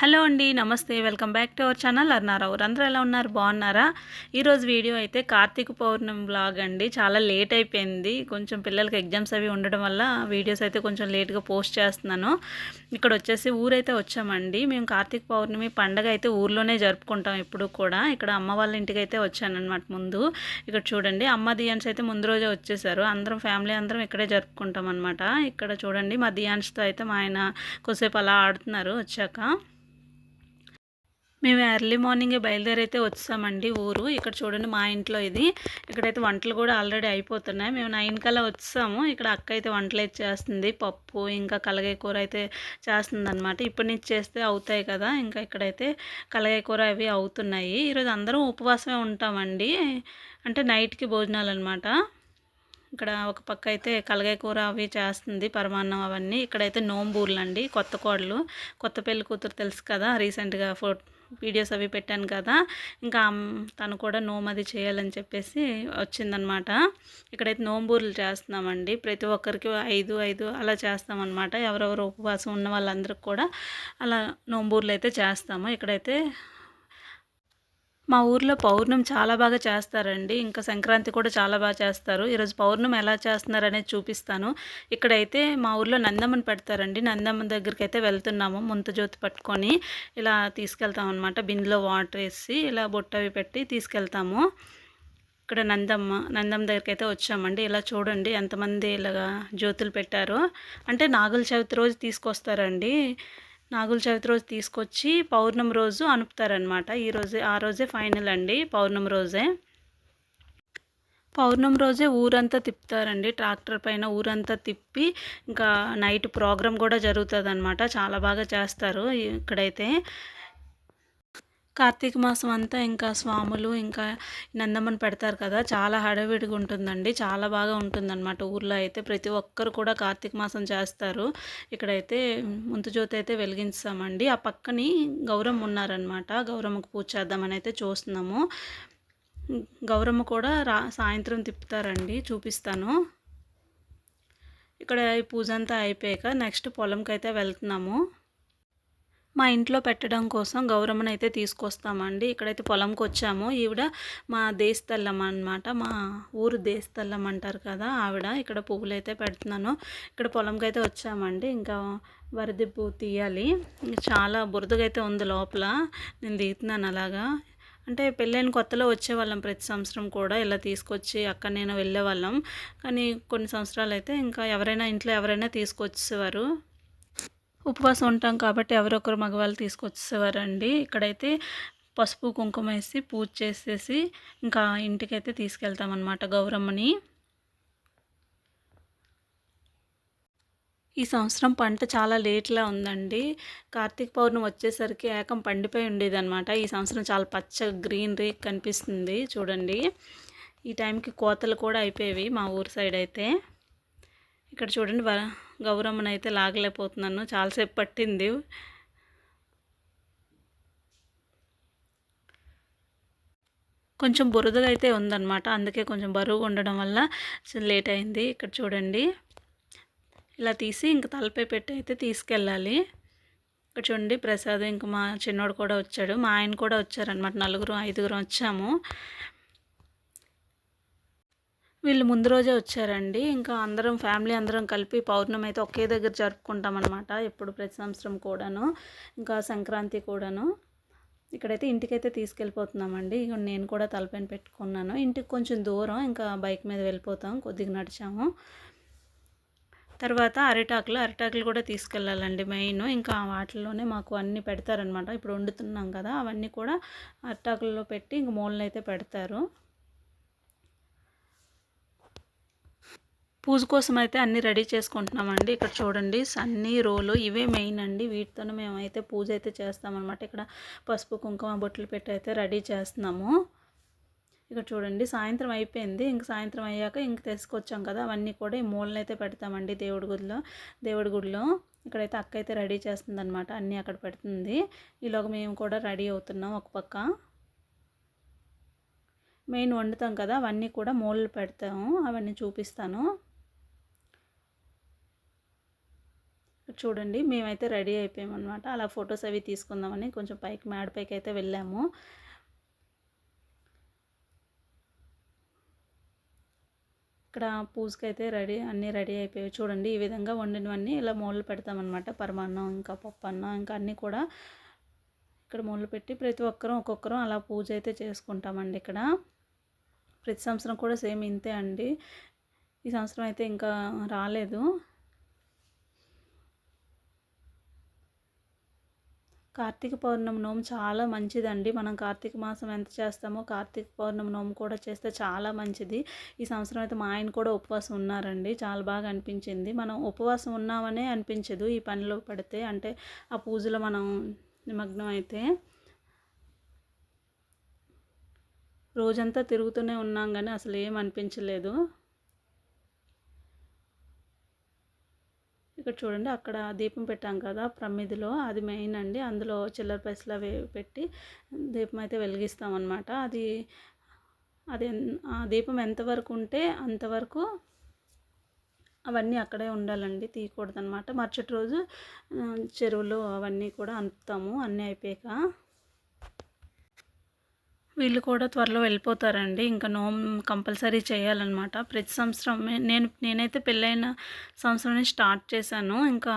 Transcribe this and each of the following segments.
Hello అండి నమస్తే. Welcome back to our channel అర్నారావు. అందరూ ఎలా ఉన్నారు? బాగున్నారా? ఈరోజు వీడియో అయితే కార్తీక పౌర్ణమి బ్లాగ్ అండి. చాలా లేట్ అయిపోయింది. కొంచెం పిల్లలకి ఎగ్జామ్స్ అవి ఉండడం వల్ల వీడియోస్ అయితే కొంచెం లేట్గా పోస్ట్ చేస్తున్నాను. ఇక్కడ వచ్చేసి ఊరైతే వచ్చామండి. మేము కార్తీక పౌర్ణమి పండగ అయితే ఊర్లోనే జరుపుకుంటాం ఎప్పుడు కూడా. ఇక్కడ అమ్మ వాళ్ళ ఇంటికి అయితే వచ్చానమాట ముందు. ఇక్కడ చూడండి అమ్మ దియాన్స్ అయితే ముందు రోజే వచ్చేసారు. అందరం ఫ్యామిలీ అందరం ఇక్కడే జరుపుకుంటాం అనమాట ఇక్కడ చూడండి మా దియాన్స్తో అయితే మా ఆయన కొద్దిసేపు అలా ఆడుతున్నారు వచ్చాక. మేము ఎర్లీ మార్నింగే బయలుదేరైతే వచ్చామండి ఊరు. ఇక్కడ చూడండి మా ఇంట్లో ఇది. ఇక్కడైతే వంటలు కూడా ఆల్రెడీ అయిపోతున్నాయి. మేము నైన్ కల్లా వచ్చాము. ఇక్కడ అక్క అయితే వంటలు అయితే చేస్తుంది. పప్పు ఇంకా కలగాయ కూర అయితే చేస్తుంది అనమాట ఇప్పటి నుంచి చేస్తే అవుతాయి కదా. ఇంకా ఇక్కడైతే కలగాయ కూర అవి అవుతున్నాయి. ఈరోజు అందరం ఉపవాసమే ఉంటామండి. అంటే నైట్కి భోజనాలు అనమాట ఇక్కడ ఒక పక్క అయితే కలగాయ కూర అవి చేస్తుంది. పరమాన్నం అవన్నీ. ఇక్కడైతే నోంబూర్లు అండి కొత్త కోడలు. కొత్త పెళ్ళి కూతురు తెలుసు కదా రీసెంట్గా ఫో వీడియోస్ అవి పెట్టాను కదా. ఇంకా తను కూడా నోమ్ అది చేయాలని చెప్పేసి వచ్చిందనమాట. ఇక్కడైతే నోంబూర్లు చేస్తున్నామండి. ప్రతి ఒక్కరికి ఐదు ఐదు అలా చేస్తామన్నమాట ఎవరెవరు ఉపవాసం ఉన్న వాళ్ళందరికీ కూడా అలా నోంబూర్లు అయితే చేస్తాము. ఇక్కడైతే మా ఊర్లో పౌర్ణం చాలా బాగా చేస్తారండి. ఇంకా సంక్రాంతి కూడా చాలా బాగా చేస్తారు. ఈరోజు పౌర్ణం ఎలా చేస్తున్నారు అనేది చూపిస్తాను. ఇక్కడైతే మా ఊర్లో నందమ్మని పెడతారండి. నందమ్మ దగ్గరికి అయితే వెళ్తున్నాము ముంత జ్యోతి పట్టుకొని. ఇలా తీసుకెళ్తాం అనమాట బిందులో వాటర్ వేసి ఇలా బొట్టవి పెట్టి తీసుకెళ్తాము. ఇక్కడ నందమ్మ నందమ్మ దగ్గరికి అయితే వచ్చామండి. ఇలా చూడండి ఎంతమంది ఇలాగా జ్యోతులు పెట్టారో. అంటే నాగుల చవితి రోజు తీసుకొస్తారండి. నాగుల చవితి రోజు తీసుకొచ్చి పౌర్ణమి రోజు అనుపుతారనమాట ఈ రోజే ఆ రోజే ఫైనల్ అండి పౌర్ణమి రోజే. పౌర్ణమి రోజే ఊరంతా తిప్పుతారండి. ట్రాక్టర్ పైన ఊరంతా తిప్పి ఇంకా నైట్ ప్రోగ్రామ్ కూడా జరుగుతుంది అనమాట చాలా బాగా చేస్తారు ఇక్కడైతే. కార్తీక మాసం అంతా ఇంకా స్వాములు ఇంకా నందమ్మని పెడతారు కదా. చాలా హడావిడిగా ఉంటుందండి. చాలా బాగా ఉంటుందన్నమాట ఊర్లో అయితే. ప్రతి ఒక్కరు కూడా కార్తీక మాసం చేస్తారు. ఇక్కడైతే ముందు జ్యోతి అయితే వెలిగించామండి. ఆ పక్కని గౌరమ్మ ఉన్నారనమాట గౌరమ్మకు పూజ చేద్దామని అయితే చూస్తున్నాము. గౌరమ్మ కూడా రా సాయంత్రం తిప్పుతారండి. చూపిస్తాను. ఇక్కడ ఈ పూజ అంతా అయిపోయాక నెక్స్ట్ పొలంకి అయితే వెళ్తున్నాము. మా ఇంట్లో పెట్టడం కోసం గౌరమ్మను అయితే తీసుకొస్తామండి. ఇక్కడైతే పొలంకి వచ్చాము ఈవిడ మా దేశతల్లం అనమాట మా ఊరు దేశతల్లం అంటారు కదా ఆవిడ. ఇక్కడ పువ్వులు అయితే పెడుతున్నాను. ఇక్కడ పొలంకి అయితే వచ్చామండి. ఇంకా వరది పువ్వు తీయాలి. చాలా బురదగా అయితే ఉంది లోపల. నేను తీస్తున్నాను అలాగా. అంటే పెళ్ళైన కొత్తలో వచ్చేవాళ్ళం ప్రతి సంవత్సరం కూడా. ఇలా తీసుకొచ్చి అక్కడ నేను వెళ్ళేవాళ్ళం. కానీ కొన్ని సంవత్సరాలు అయితే ఇంకా ఎవరైనా ఇంట్లో ఎవరైనా తీసుకొచ్చేవారు. ఉపవాసం ఉంటాం కాబట్టి ఎవరొకరు మగవాళ్ళు తీసుకొచ్చేవారండి. ఇక్కడైతే పసుపు కుంకుమ వేసి పూజ చేసేసి ఇంకా ఇంటికైతే తీసుకెళ్తామన్నమాట గౌరమ్మని. ఈ సంవత్సరం పంట చాలా లేట్లా ఉందండి. కార్తీక పౌర్ణమి వచ్చేసరికి ఏకం పండిపోయి ఉండేది అనమాట ఈ సంవత్సరం చాలా పచ్చ గ్రీనరీ కనిపిస్తుంది. చూడండి. ఈ టైంకి కోతలు కూడా అయిపోయేవి మా ఊరు సైడ్ అయితే. ఇక్కడ చూడండి గౌరమ్మను అయితే లాగలేకపోతున్నాను. చాలాసేపు పట్టింది. కొంచెం బురదగా అయితే ఉందన్నమాట. అందుకే కొంచెం బరువుగా ఉండడం వల్ల లేట్ అయింది. ఇక్కడ చూడండి. ఇలా తీసి ఇంక తలపై పెట్టి అయితే తీసుకెళ్ళాలి. ఇక్కడ చూడండి ప్రసాద్ ఇంకా మా చిన్నోడు కూడా వచ్చాడు. మా ఆయన కూడా వచ్చారనమాట నలుగురు ఐదుగురం వచ్చాము. వీళ్ళు ముందు రోజే వచ్చారండి. ఇంకా అందరం ఫ్యామిలీ అందరం కలిపి పౌర్ణమి అయితే ఒకే దగ్గర జరుపుకుంటాం అనమాట ఎప్పుడు ప్రతి సంవత్సరం కూడాను. ఇంకా సంక్రాంతి కూడాను. ఇక్కడైతే ఇంటికైతే తీసుకెళ్ళిపోతున్నామండి. ఇక నేను కూడా తలపైన పెట్టుకున్నాను. ఇంటికి కొంచెం దూరం ఇంకా బైక్ మీద వెళ్ళిపోతాం కొద్దిగా నడిచాము. తర్వాత అరిటాకులు అరిటాకులు కూడా తీసుకెళ్ళాలండి మెయిన్. ఇంకా వాటిల్లోనే మాకు అన్నీ పెడతారనమాట ఇప్పుడు వండుతున్నాం కదా అవన్నీ కూడా అరిటాకుల్లో పెట్టి ఇంక మూలనైతే పెడతారు. పూజ కోసం అయితే అన్నీ రెడీ చేసుకుంటున్నామండి. ఇక్కడ చూడండి సన్నీ రోలు ఇవే మెయిన్ అండి. వీటితోనే మేమైతే పూజ అయితే చేస్తామన్నమాట. ఇక్కడ పసుపు కుంకుమ బొట్లు పెట్టి అయితే రెడీ చేస్తున్నాము. ఇక్కడ చూడండి సాయంత్రం అయిపోయింది. ఇంక సాయంత్రం అయ్యాక ఇంక తీసుకొచ్చాం కదా అవన్నీ కూడా ఈ మూలనైతే అయితే పెడతామండి దేవుడి గుడిలో. దేవుడి గుడిలో ఇక్కడైతే అక్క అయితే రెడీ చేస్తుంది అనమాట అన్నీ అక్కడ పెడుతుంది. ఈలోగా మేము కూడా రెడీ అవుతున్నాం ఒక పక్క. మెయిన్ వండుతాం కదా అవన్నీ కూడా మూలలు పెడతాము. అవన్నీ చూపిస్తాను. చూడండి మేమైతే రెడీ అయిపోయామన్నమాట. అలా ఫొటోస్ అవి తీసుకుందామని కొంచెం పైకి మేడ పైకి అయితే వెళ్ళాము. ఇక్కడ పూజకైతే రెడీ అన్నీ రెడీ అయిపోయాయి. చూడండి ఈ విధంగా వండినవన్నీ ఇలా మూలలు పెడతామన్నమాట. పరమాన్నం ఇంకా పప్పు అన్నం ఇంకా అన్నీ కూడా ఇక్కడ మూలలు పెట్టి ప్రతి ఒక్కరం ఒక్కొక్కరం అలా పూజ అయితే చేసుకుంటామండి ఇక్కడ. ప్రతి సంవత్సరం కూడా సేమ్ ఇంతే అండి. ఈ సంవత్సరం అయితే ఇంకా రాలేదు. కార్తీక పౌర్ణమి నోము చాలా మంచిదండి. మనం కార్తీక మాసం ఎంత చేస్తామో కార్తీక పౌర్ణమి నోము కూడా చేస్తే చాలా మంచిది. ఈ సంవత్సరం అయితే మా ఆయన కూడా ఉపవాసం ఉన్నారండి. చాలా బాగా అనిపించింది. మనం ఉపవాసం ఉన్నామనే అనిపించదు ఈ పనిలో పడితే. అంటే ఆ పూజలో మనం నిమగ్నం అయితే రోజంతా తిరుగుతూనే ఉన్నాం కానీ అసలు ఏం అనిపించలేదు. ఇక్కడ చూడండి అక్కడ దీపం పెట్టాం కదా ప్రమిదిలో అది మెయిన్ అండి. అందులో చిల్లర పైసలు అవి పెట్టి దీపం అయితే వెలిగిస్తాం అనమాట అది అది ఆ దీపం ఎంతవరకు ఉంటే అంతవరకు అవన్నీ అక్కడే ఉండాలండి తీయకూడదు అనమాట మరుసటి రోజు చెరువులు అవన్నీ కూడా అంపుతాము అన్నీ అయిపోయాక. వీళ్ళు కూడా త్వరలో వెళ్ళిపోతారండి. ఇంకా నోమ్ కంపల్సరీ చేయాలన్నమాట. ప్రతి సంవత్సరం నేను నేనైతే పెళ్ళైన సంవత్సరం నుంచి స్టార్ట్ చేశాను. ఇంకా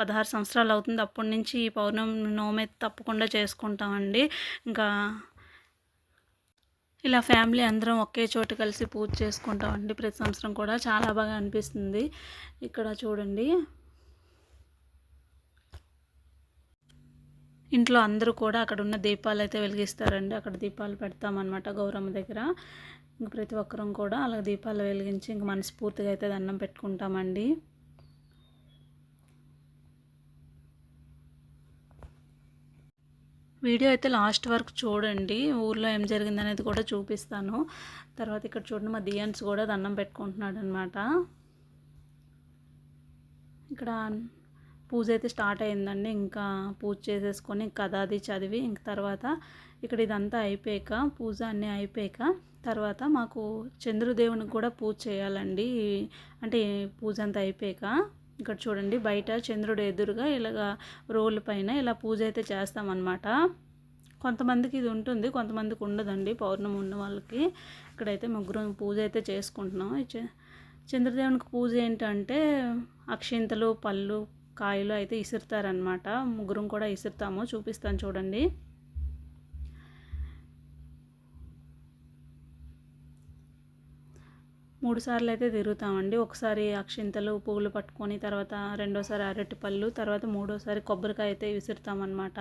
పదహారు సంవత్సరాలు అవుతుంది. అప్పటి నుంచి ఈ పౌర్ణమి నోమ్ అయితే తప్పకుండా చేసుకుంటామండి. ఇంకా ఇలా ఫ్యామిలీ అందరం ఒకే చోటు కలిసి పూజ చేసుకుంటామండి ప్రతి సంవత్సరం కూడా. చాలా బాగా అనిపిస్తుంది. ఇక్కడ చూడండి. ఇంట్లో అందరూ కూడా అక్కడ ఉన్న దీపాలు అయితే వెలిగిస్తారండి. అక్కడ దీపాలు పెడతామన్నమాట గౌరమ్మ దగ్గర. ఇంక ప్రతి ఒక్కరం కూడా అలా దీపాలు వెలిగించి ఇంక మనస్ఫూర్తిగా అయితే దండం పెట్టుకుంటామండి. వీడియో అయితే లాస్ట్ వరకు చూడండి. ఊర్లో ఏం జరిగింది అనేది కూడా చూపిస్తాను. తర్వాత ఇక్కడ చూడండి మా దియన్స్ కూడా దండం పెట్టుకుంటున్నాడు అనమాట ఇక్కడ పూజ అయితే స్టార్ట్ అయిందండి. ఇంకా పూజ చేసేసుకొని కథ అది చదివి ఇంక తర్వాత ఇక్కడ ఇదంతా అయిపోయాక పూజ అన్నీ అయిపోయాక తర్వాత మాకు చంద్రదేవునికి కూడా పూజ చేయాలండి. అంటే పూజ అంతా అయిపోయాక ఇక్కడ చూడండి బయట చంద్రుడు ఎదురుగా ఇలాగ రోల్ పైన ఇలా పూజ అయితే చేస్తామన్నమాట. కొంతమందికి ఇది ఉంటుంది కొంతమందికి ఉండదండి. పౌర్ణమి ఉన్న వాళ్ళకి ఇక్కడైతే ముగ్గురు పూజ అయితే చేసుకుంటున్నాం. చంద్రదేవునికి పూజ ఏంటంటే అక్షింతలు పళ్ళు కాయలు అయితే ఇసురుతారనమాట ముగ్గురం కూడా ఇసురుతాము. చూపిస్తాను చూడండి. మూడు సార్లు అయితే తిరుగుతామండి. ఒకసారి అక్షింతలు పువ్వులు పట్టుకొని తర్వాత రెండోసారి అరటి పళ్ళు తర్వాత మూడోసారి కొబ్బరికాయ అయితే విసురుతామన్నమాట.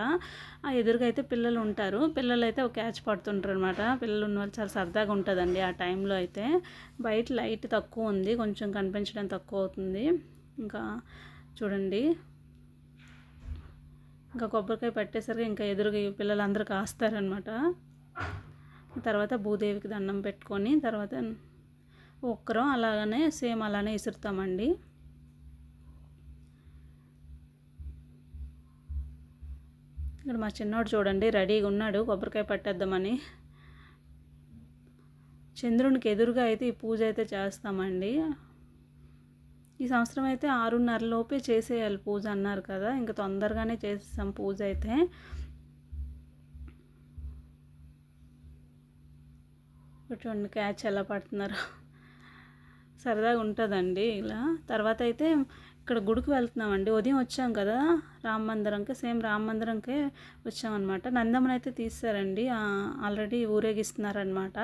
ఆ ఎదురుగా అయితే పిల్లలు ఉంటారు. పిల్లలు అయితే ఒక క్యాచ్ పడుతుంటారు అనమాట పిల్లలు ఉన్న వాళ్ళు చాలా సరదాగా ఉంటుందండి ఆ టైంలో అయితే. బయట లైట్ తక్కువ ఉంది. కొంచెం కనిపించడం తక్కువ అవుతుంది. ఇంకా చూడండి. ఇంకా కొబ్బరికాయ పట్టేసరికి ఇంకా ఎదురుగా పిల్లలందరూ కాస్తారనమాట తర్వాత భూదేవికి దండం పెట్టుకొని తర్వాత ఒక్కరం అలాగనే సేమ్ అలానే ఇసురుతామండి. ఇక్కడ మా చిన్నోడు చూడండి రెడీగా ఉన్నాడు కొబ్బరికాయ పట్టేద్దామని. చంద్రునికి ఎదురుగా అయితే ఈ పూజ అయితే చేస్తామండి. ఈ సంవత్సరం అయితే ఆరున్నర లోపే చేసేయాలి పూజ అన్నారు కదా ఇంకా తొందరగానే చేసేసాం పూజ అయితే. చూడండి క్యాచ్ ఎలా పడుతున్నారు. సరదాగా ఉంటుందండి ఇలా. తర్వాత అయితే ఇక్కడ గుడికి వెళ్తున్నామండి. ఉదయం వచ్చాం కదా రామ మందిరంకి సేమ్ రామ మందిరంకే వచ్చామన్నమాట. నందమ్మని అయితే తీస్తారండి ఆల్రెడీ ఊరేగిస్తున్నారనమాట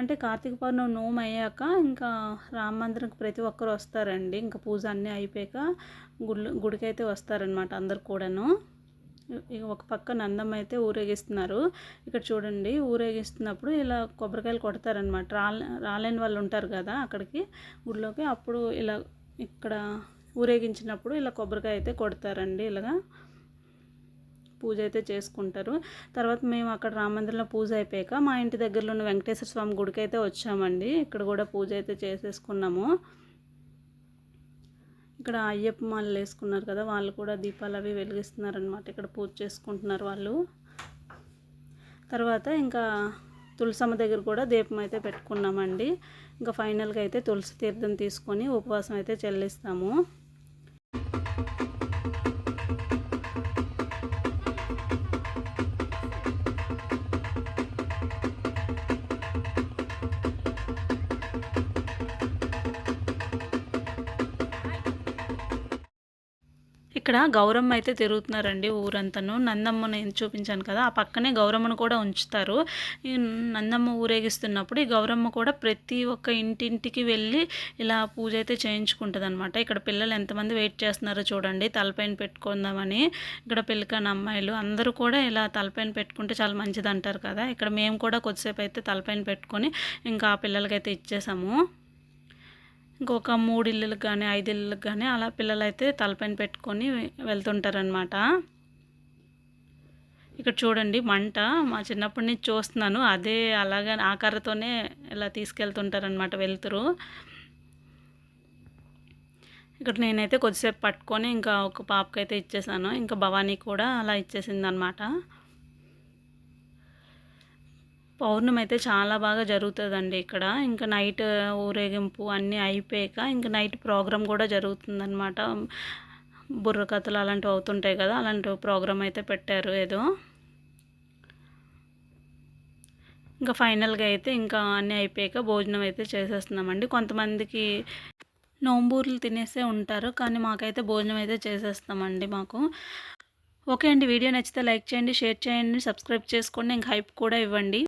అంటే కార్తీక పౌర్ణమి నోము అయ్యాక ఇంకా రామ మందిరంకి ప్రతి ఒక్కరు వస్తారండి. ఇంకా పూజ అన్నీ అయిపోయాక గుడి గుడికైతే వస్తారనమాట అందరు కూడాను. ఒక పక్క నందమ్మ అయితే ఊరేగిస్తున్నారు. ఇక్కడ చూడండి ఊరేగిస్తున్నప్పుడు ఇలా కొబ్బరికాయలు కొడతారనమాట రాలే రాలేని వాళ్ళు ఉంటారు కదా అక్కడికి. గుడిలోకి అప్పుడు ఇలా ఇక్కడ ఊరేగించినప్పుడు ఇలా కొబ్బరికాయ అయితే కొడతారండి ఇలాగా. పూజ అయితే చేసుకుంటారు. తర్వాత మేము అక్కడ రామందిరంలో పూజ అయిపోయాక మా ఇంటి దగ్గరలో ఉన్న వెంకటేశ్వర స్వామి గుడికి అయితే వచ్చామండి. ఇక్కడ కూడా పూజ అయితే చేసేసుకున్నాము. ఇక్కడ అయ్యప్ప మాలలు వేసుకున్నారు కదా వాళ్ళు కూడా దీపాలు అవి వెలిగిస్తున్నారనమాట ఇక్కడ పూజ చేసుకుంటున్నారు వాళ్ళు. తర్వాత ఇంకా తులసమ్మ దగ్గర కూడా దీపం అయితే పెట్టుకున్నామండి. ఇంకా ఫైనల్గా అయితే తులసి తీర్థం తీసుకొని ఉపవాసం అయితే చెల్లిస్తాము. ఇక్కడ గౌరమ్మ అయితే తిరుగుతున్నారండి ఊరంతను. నందమ్మను నేను చూపించాను కదా ఆ పక్కనే గౌరమ్మను కూడా ఉంచుతారు. ఈ నందమ్మ ఊరేగిస్తున్నప్పుడు ఈ గౌరమ్మ కూడా ప్రతి ఒక్క ఇంటింటికి వెళ్ళి ఇలా పూజ అయితే చేయించుకుంటుంది అనమాట ఇక్కడ పిల్లలు ఎంతమంది వెయిట్ చేస్తున్నారో చూడండి తలపైన పెట్టుకుందామని. ఇక్కడ పెళ్ళికాని అమ్మాయిలు అందరూ కూడా ఇలా తలపైన పెట్టుకుంటే చాలా మంచిది అంటారు కదా. ఇక్కడ మేము కూడా కొద్దిసేపు అయితే తలపైన పెట్టుకొని ఇంకా ఆ పిల్లలకైతే ఇచ్చేసాము. ఇంకొక మూడు ఇళ్ళకి కానీ ఐదు ఇల్లులకు కానీ అలా పిల్లలు అయితే తలపైన పెట్టుకొని వెళ్తుంటారనమాట ఇక్కడ చూడండి మంట. మా చిన్నప్పటి నుంచి చూస్తున్నాను. అదే అలాగే ఆకారతోనే ఇలా తీసుకెళ్తుంటారనమాట వెళ్తురు ఇక్కడ నేనైతే కొద్దిసేపు పట్టుకొని ఇంకా ఒక పాపకైతే ఇచ్చేసాను. ఇంకా భవానీ కూడా అలా ఇచ్చేసింది అనమాట పౌర్ణమి అయితే చాలా బాగా జరుగుతుందండి ఇక్కడ. ఇంకా నైట్ ఊరేగింపు అన్నీ అయిపోయాక ఇంకా నైట్ ప్రోగ్రామ్ కూడా జరుగుతుందన్నమాట. బుర్రకథలు అలాంటివి అవుతుంటాయి కదా అలాంటి ప్రోగ్రామ్ అయితే పెట్టారు ఏదో. ఇంకా ఫైనల్గా అయితే ఇంకా అన్నీ అయిపోయాక భోజనం అయితే చేసేస్తున్నామండి. కొంతమందికి నోంబూర్లు తినేసే ఉంటారు కానీ మాకైతే భోజనం అయితే చేసేస్తామండి మాకు. ఓకే అండి వీడియో నచ్చితే లైక్ చేయండి షేర్ చేయండి సబ్స్క్రైబ్ చేసుకోండి ఇంకా హైప్ కూడా ఇవ్వండి.